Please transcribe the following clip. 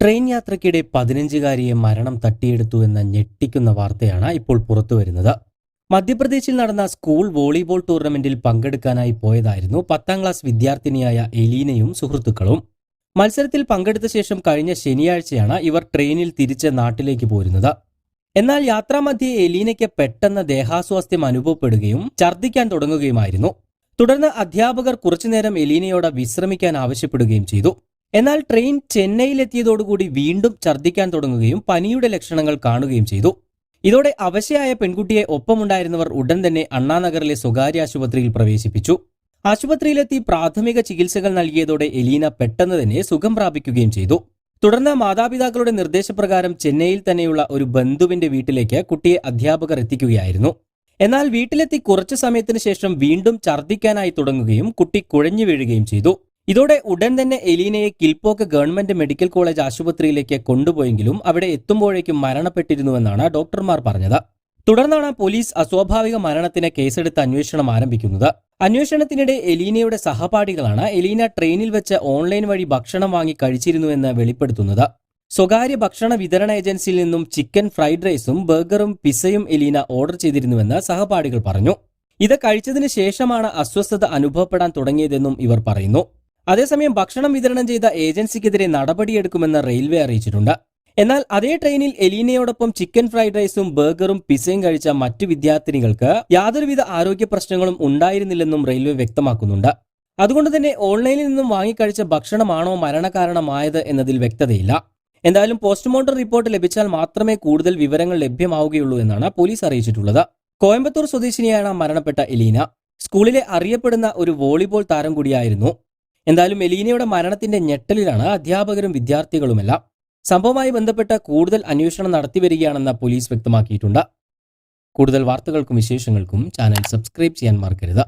Train യാത്രയ്ക്കിടെ പതിനഞ്ചുകാരിയെ മരണം തട്ടിയെടുത്തു എന്ന ഞെട്ടിക്കുന്ന വാർത്തയാണ് ഇപ്പോൾ പുറത്തു വരുന്നത്. മധ്യപ്രദേശിൽ നടന്ന സ്കൂൾ വോളിബോൾ ടൂർണമെന്റിൽ പങ്കെടുക്കാനായി പോയതായിരുന്നു പത്താം ക്ലാസ് വിദ്യാർത്ഥിനിയായ എലീനയും സുഹൃത്തുക്കളും. മത്സരത്തിൽ പങ്കെടുത്ത ശേഷം കഴിഞ്ഞ ശനിയാഴ്ചയാണ് ഇവർ ട്രെയിനിൽ തിരിച്ച് നാട്ടിലേക്ക് പോരുന്നത്. എന്നാൽ യാത്രാമധ്യേ എലീനയ്ക്ക് പെട്ടെന്ന് ദേഹാസ്വാസ്ഥ്യം അനുഭവപ്പെടുകയും ഛർദ്ദിക്കാൻ തുടങ്ങുകയുമായിരുന്നു. തുടർന്ന് അധ്യാപകർ കുറച്ചുനേരം എലീനയോട് വിശ്രമിക്കാൻ ആവശ്യപ്പെടുകയും ചെയ്തു. എന്നാൽ ട്രെയിൻ ചെന്നൈയിലെത്തിയതോടുകൂടി വീണ്ടും ഛർദ്ദിക്കാൻ തുടങ്ങുകയും പനിയുടെ ലക്ഷണങ്ങൾ കാണുകയും ചെയ്തു. ഇതോടെ അവശയായ പെൺകുട്ടിയെ ഒപ്പമുണ്ടായിരുന്നവർ ഉടൻ തന്നെ അണ്ണാനഗറിലെ സ്വകാര്യ ആശുപത്രിയിൽ പ്രവേശിപ്പിച്ചു. ആശുപത്രിയിലെത്തി പ്രാഥമിക ചികിത്സകൾ നൽകിയതോടെ എലീന പെട്ടെന്ന് തന്നെ സുഖം പ്രാപിക്കുകയും ചെയ്തു. തുടർന്ന് മാതാപിതാക്കളുടെ നിർദ്ദേശപ്രകാരം ചെന്നൈയിൽ തന്നെയുള്ള ഒരു ബന്ധുവിന്റെ വീട്ടിലേക്ക് കുട്ടിയെ അധ്യാപകർ എത്തിക്കുകയായിരുന്നു. എന്നാൽ വീട്ടിലെത്തി കുറച്ചു സമയത്തിന് ശേഷം വീണ്ടും ഛർദ്ദിക്കാനായി തുടങ്ങുകയും കുട്ടി കുഴഞ്ഞു വീഴുകയും ചെയ്തു. ഇതോടെ ഉടൻ തന്നെ എലീനയെ കിൽപോക്ക് ഗവൺമെന്റ് മെഡിക്കൽ കോളേജ് ആശുപത്രിയിലേക്ക് കൊണ്ടുപോയെങ്കിലും അവിടെ എത്തുമ്പോഴേക്കും മരണപ്പെട്ടിരുന്നുവെന്നാണ് ഡോക്ടർമാർ പറഞ്ഞത്. തുടർന്നാണ് പോലീസ് അസ്വാഭാവിക മരണത്തിന് കേസെടുത്ത് അന്വേഷണം ആരംഭിക്കുന്നത്. അന്വേഷണത്തിനിടെ എലീനയുടെ സഹപാഠികളാണ് എലീന ട്രെയിനിൽ വെച്ച് ഓൺലൈൻ വഴി ഭക്ഷണം വാങ്ങി കഴിച്ചിരുന്നുവെന്ന് വെളിപ്പെടുത്തുന്നത്. സ്വകാര്യ ഭക്ഷണ വിതരണ ഏജൻസിയിൽ നിന്നും ചിക്കൻ ഫ്രൈഡ് റൈസും ബർഗറും പിസയും എലീന ഓർഡർ ചെയ്തിരുന്നുവെന്ന് സഹപാഠികൾ പറഞ്ഞു. ഇത് കഴിച്ചതിന് ശേഷമാണ് അസ്വസ്ഥത അനുഭവപ്പെടാൻ തുടങ്ങിയതെന്നും ഇവർ പറയുന്നു. അതേസമയം ഭക്ഷണം വിതരണം ചെയ്ത ഏജൻസിക്കെതിരെ നടപടിയെടുക്കുമെന്ന് റെയിൽവേ അറിയിച്ചിട്ടുണ്ട്. എന്നാൽ അതേ ട്രെയിനിൽ എലീനയോടൊപ്പം ചിക്കൻ ഫ്രൈഡ് റൈസും ബർഗറും പിസയും കഴിച്ച മറ്റു വിദ്യാർത്ഥിനികൾക്ക് യാതൊരുവിധ ആരോഗ്യ പ്രശ്നങ്ങളും ഉണ്ടായിരുന്നില്ലെന്നും റെയിൽവേ വ്യക്തമാക്കുന്നുണ്ട്. അതുകൊണ്ട് തന്നെ ഓൺലൈനിൽ നിന്നും വാങ്ങിക്കഴിച്ച ഭക്ഷണമാണോ മരണകാരണമായത് എന്നതിൽ വ്യക്തതയില്ല. എന്തായാലും പോസ്റ്റ്മോർട്ടം റിപ്പോർട്ട് ലഭിച്ചാൽ മാത്രമേ കൂടുതൽ വിവരങ്ങൾ ലഭ്യമാവുകയുള്ളൂ എന്നാണ് പോലീസ് അറിയിച്ചിട്ടുള്ളത്. കോയമ്പത്തൂർ സ്വദേശിനിയാണ് മരണപ്പെട്ട എലീന. സ്കൂളിലെ അറിയപ്പെടുന്ന ഒരു വോളിബോൾ താരം കൂടിയായിരുന്നു. എന്തായാലും എലീനയുടെ മരണത്തിന്റെ ഞെട്ടലിലാണ് അധ്യാപകരും വിദ്യാർത്ഥികളുമെല്ലാം സംഭവവുമായി ബന്ധപ്പെട്ട കൂടുതൽ അന്വേഷണം നടത്തി വരികയാണെന്ന് പോലീസ് വ്യക്തമാക്കിയിട്ടുണ്ട്. കൂടുതൽ വാർത്തകൾക്കും വിശേഷങ്ങൾക്കും ചാനൽ സബ്സ്ക്രൈബ് ചെയ്യാൻ മറക്കരുത്.